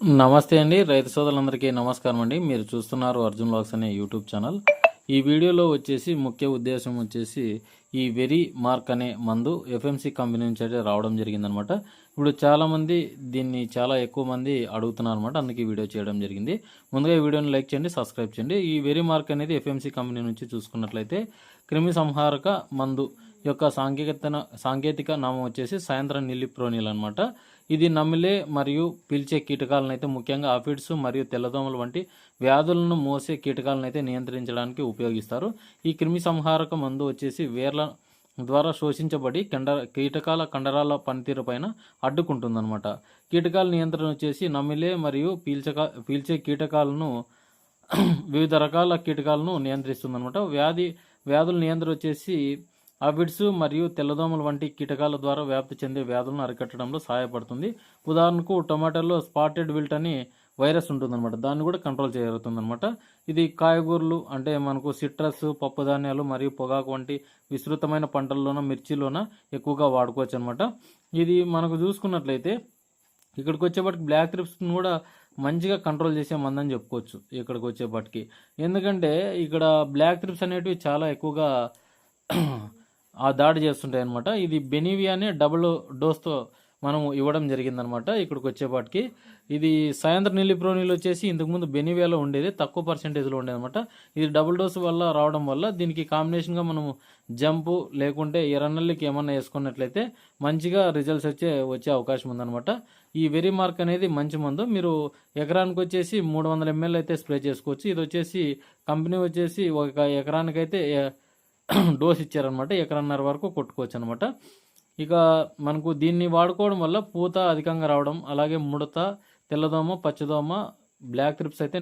నమస్తే అండి. రైతు సోదరులందరికీ నమస్కారం అండి. మీరు చూస్తున్నారు అర్జున్ లాక్స్ అనే యూట్యూబ్ ఛానల్. ఈ వీడియోలో వచ్చేసి ముఖ్య ఉద్దేశం వచ్చేసి ఈ వెరీ మార్క్ అనే మందు ఎఫ్ఎంసి కంపెనీ నుంచి అయితే రావడం జరిగిందనమాట. ఇప్పుడు చాలామంది దీన్ని చాలా ఎక్కువ మంది అడుగుతున్నారు అనమాట అందుకే వీడియో చేయడం జరిగింది. ముందుగా ఈ వీడియోని లైక్ చేయండి సబ్స్క్రైబ్ చేయండి. ఈ వెరీ మార్క్ అనేది ఎఫ్ఎంసి కంపెనీ నుంచి చూసుకున్నట్లయితే క్రిమి సంహారక మందు యొక్క సాంకేతిక సాంకేతిక నామం వచ్చేసి సాయంత్రం నిలిప్రోనిల్ అనమాట. ఇది నమిలే మరియు పీల్చే కీటకాలను అయితే ముఖ్యంగా ఆఫిడ్స్ మరియు తెల్లదోమలు వంటి వ్యాధులను మోసే కీటకాలను అయితే నియంత్రించడానికి ఉపయోగిస్తారు. ఈ క్రిమి సంహారక మందు వచ్చేసి వేర్ల ద్వారా శోషించబడి కండ కీటకాల కండరాల పనితీరు పైన అడ్డుకుంటుందన్నమాట. కీటకాల నియంత్రణ వచ్చేసి నమిలే మరియు పీల్చక పీల్చే కీటకాలను వివిధ రకాల కీటకాలను నియంత్రిస్తుందన్నమాట. వ్యాధి వ్యాధుల నియంత్రణ వచ్చేసి అవిడ్స్ మరియు తెల్లదోమల వంటి కీటకాల ద్వారా వ్యాప్తి చెందే వ్యాధులను అరికట్టడంలో సహాయపడుతుంది. ఉదాహరణకు టొమాటోలో స్పాటెడ్ విల్ట్ అని వైరస్ ఉంటుందన్నమాట. దాన్ని కూడా కంట్రోల్ చేయగలుగుతుందన్నమాట ఇది కాయగూరలు అంటే మనకు సిట్రస్ పప్పు ధాన్యాలు మరియు పొగాకు వంటి విస్తృతమైన పంటల్లోన మిర్చిలోన ఎక్కువగా వాడుకోవచ్చు అనమాట ఇది మనకు చూసుకున్నట్లయితే ఇక్కడికి వచ్చేపాటికి బ్లాక్ ట్రిప్స్ని కూడా మంచిగా కంట్రోల్ చేసే మందని చెప్పుకోవచ్చు ఇక్కడికి వచ్చేపటికి. ఎందుకంటే ఇక్కడ బ్లాక్ ట్రిప్స్ అనేటివి చాలా ఎక్కువగా ఆ దాడి చేస్తుంటాయి అనమాట ఇది బెనివియానే డబుల్ డోస్తో మనం ఇవ్వడం జరిగిందనమాట ఇక్కడికి వచ్చేపాటికి. ఇది సాయంత్రం నిలిప్రోనిల్ వచ్చేసి ఇంతకుముందు బెనివియాలో ఉండేది తక్కువ పర్సెంటేజ్లో ఉండేదన్నమాట. ఇది డబుల్ డోస్ వల్ల రావడం వల్ల దీనికి కాంబినేషన్గా మనము జంపు లేకుంటే ఎర్రనల్లికి ఏమన్నా వేసుకున్నట్లయితే మంచిగా రిజల్ట్స్ వచ్చే వచ్చే అవకాశం ఉందనమాట ఈ వెరీ మార్క్ అనేది మంచి మందు. మీరు ఎకరానికి వచ్చేసి మూడు వందల ఎంఎల్ అయితే స్ప్రే చేసుకోవచ్చు. ఇది వచ్చేసి కంపెనీ వచ్చేసి ఒక ఎకరానికైతే డోస్ ఇచ్చారనమాట ఎకరన్నర వరకు కొట్టుకోవచ్చు అనమాట ఇక మనకు దీన్ని వాడుకోవడం వల్ల పూత అధికంగా రావడం అలాగే ముడత తెల్లదోమ పచ్చదోమ బ్లాక్ ట్రిప్స్ అయితే